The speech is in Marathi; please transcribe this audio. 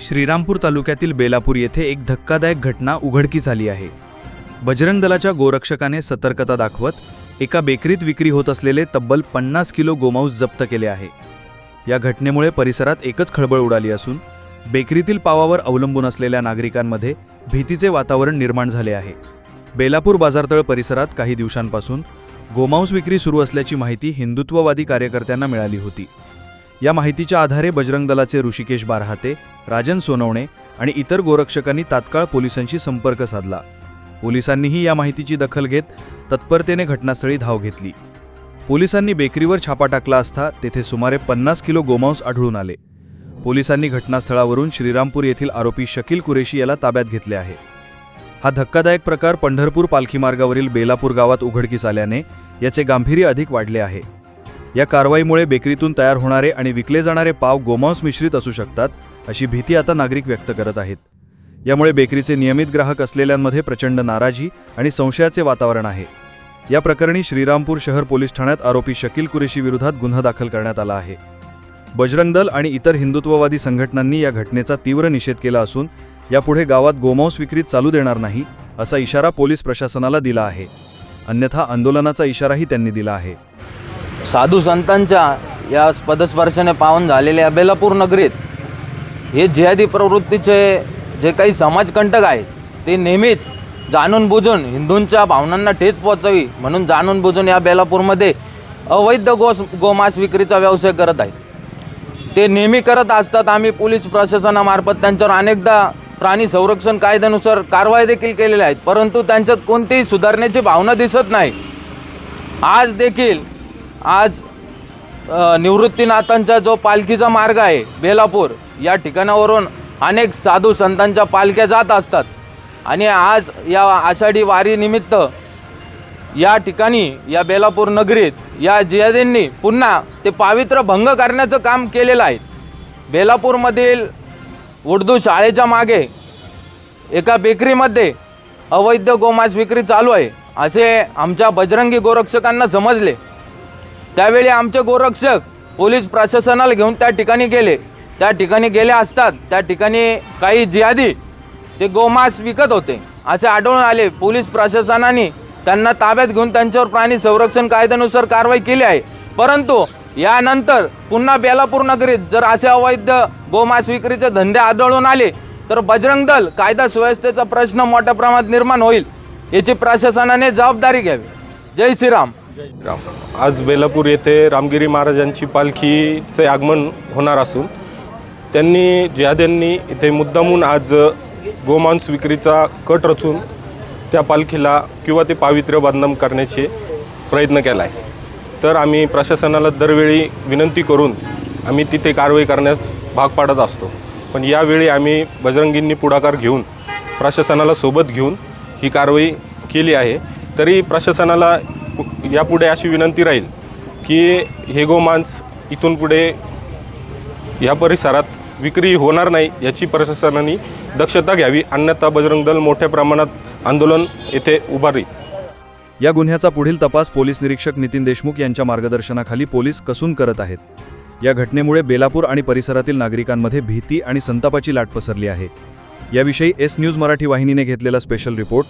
श्रीरामपूर तालुक्यातील बेलापूर येथे एक धक्कादायक घटना उघडकीस आली आहे. बजरंग दलाच्या गोरक्षकाने सतर्कता दाखवत एका बेकरीत विक्री होत असलेले तब्बल पन्नास किलो गोमांस जप्त केले आहे. या घटनेमुळे परिसरात एकच खळबळ उडाली असून बेकरीतील पावावर अवलंबून असलेल्या नागरिकांमध्ये भीतीचे वातावरण निर्माण झाले आहे. बेलापूर बाजारतळ परिसरात काही दिवसांपासून गोमांस विक्री सुरू असल्याची माहिती हिंदुत्ववादी कार्यकर्त्यांना मिळाली होती. या माहितीच्या आधारे बजरंग दलाचे ऋषिकेश बारहाते राजन सोनवणे आणि इतर गोरक्षकांनी तात्काळ पोलिसांशी संपर्क साधला. पोलिसांनीही या माहितीची दखल घेत तत्परतेने घटनास्थळी धाव घेतली. पोलिसांनी बेकरीवर छापा टाकला असता तेथे सुमारे पन्नास किलो गोमांस आढळून आले. पोलिसांनी घटनास्थळावरून श्रीरामपूर येथील आरोपी शकील कुरेशी याला ताब्यात घेतले आहे. हा धक्कादायक प्रकार पंढरपूर पालखी मार्गावरील बेलापूर गावात उघडकीस आल्याने याचे गांभीर्य अधिक वाढले आहे. या कारवाईमुळे बेकरीतून तयार होणारे आणि विकले जाणारे पाव गोमांस मिश्रित असू शकतात अशी भीती आता नागरिक व्यक्त करत आहेत. यामुळे बेकरीचे नियमित ग्राहक असलेल्यांमध्ये प्रचंड नाराजी आणि संशयाचे वातावरण आहे. या प्रकरणी श्रीरामपूर शहर पोलीस ठाण्यात आरोपी शकील कुरेशी विरोधात गुन्हा दाखल करण्यात आला आहे. बजरंग दल आणि इतर हिंदुत्ववादी संघटनांनी या घटनेचा तीव्र निषेध केला असून यापुढे गावात गोमांस विक्री चालू देणार नाही असा इशारा पोलीस प्रशासनाला दिला आहे. अन्यथा आंदोलनाचा इशाराही त्यांनी दिला आहे. साधू संतांच्या या पदस्पर्शाने पावन झालेल्या या बेलापूर नगरीत हे जिहादी प्रवृत्तीचे जे काही समाजकंटक आहेत ते नेहमीच जाणून बुजून हिंदूंच्या भावनांना ठेच पोचावी म्हणून जाणून बुजून या बेलापूरमध्ये अवैध गोस गोमांस विक्रीचा व्यवसाय करत आहेत. ते नेहमी करत असतात. आम्ही पोलीस प्रशासनामार्फत त्यांच्यावर अनेकदा प्राणी संरक्षण कायद्यानुसार कारवाई देखील केलेल्या आहेत. परंतु त्यांच्यात कोणतीही सुधारण्याची भावना दिसत नाही. आज देखील आज निवृत्तीनाथांचा जो पालखीचा मार्ग आहे बेलापूर या ठिकाणावरून अनेक साधू संतांच्या पालख्या जात असतात. आणि आज या आषाढी वारीनिमित्त या ठिकाणी या बेलापूर नगरीत या जियादींनी पुन्हा ते पावित्र्य भंग करण्याचं काम केलेलं आहे. बेलापूरमधील उर्दू शाळेच्या मागे एका बेकरीमध्ये अवैध गोमांस विक्री चालू आहे असे आमच्या बजरंगी गोरक्षकांना समजले. त्यावेळी आमचे गोरक्षक पोलीस प्रशासनाला घेऊन त्या ठिकाणी गेले. त्या ठिकाणी गेले असतात त्या ठिकाणी काही जिहादी ते गोमांस विकत होते. असे आढळून आले. पोलीस प्रशासनाने त्यांना ताब्यात घेऊन त्यांच्यावर प्राणी संरक्षण कायद्यानुसार कारवाई केली आहे. परंतु यानंतर पुन्हा बेलापूर नगरीत जर असे अवैध गोमांस विक्रीचे धंदे आढळून आले तर बजरंग दल कायदा सुव्यवस्थेचा प्रश्न मोठ्या प्रमाणात निर्माण होईल याची प्रशासनाने जबाबदारी घ्यावी. जय श्रीराम. राम. आज बेलापूर येथे रामगिरी महाराजांची पालखीचे आगमन होणार असून त्यांनी ज्याद्यांनी इथे मुद्दामून आज गोमांस विक्रीचा कट रचून त्या पालखीला किंवा ते पावित्र्य बदनाम करण्याचे प्रयत्न केला आहे. तर आम्ही प्रशासनाला दरवेळी विनंती करून आम्ही तिथे कारवाई करण्यास भाग पाडत असतो. पण यावेळी आम्ही बजरंगींनी पुढाकार घेऊन प्रशासनाला सोबत घेऊन ही कारवाई केली आहे. तरी प्रशासनाला यापुढे अशी विनंती राहील की हे गोमांस इथून पुढे या परिसरात विक्री होणार नाही याची प्रशासनाने दक्षता घ्यावी. अन्यथा बजरंग दल मोठ्या प्रमाणात आंदोलन येथे उभारी. या गुन्ह्याचा पुढील तपास पोलीस निरीक्षक नितीन देशमुख यांच्या मार्गदर्शनाखाली पोलीस कसून करत आहेत. या घटनेमुळे बेलापूर आणि परिसरातील नागरिकांमध्ये भीती आणि संतापाची लाट पसरली आहे. याविषयी एस न्यूज मराठी वाहिनीने घेतलेला स्पेशल रिपोर्ट.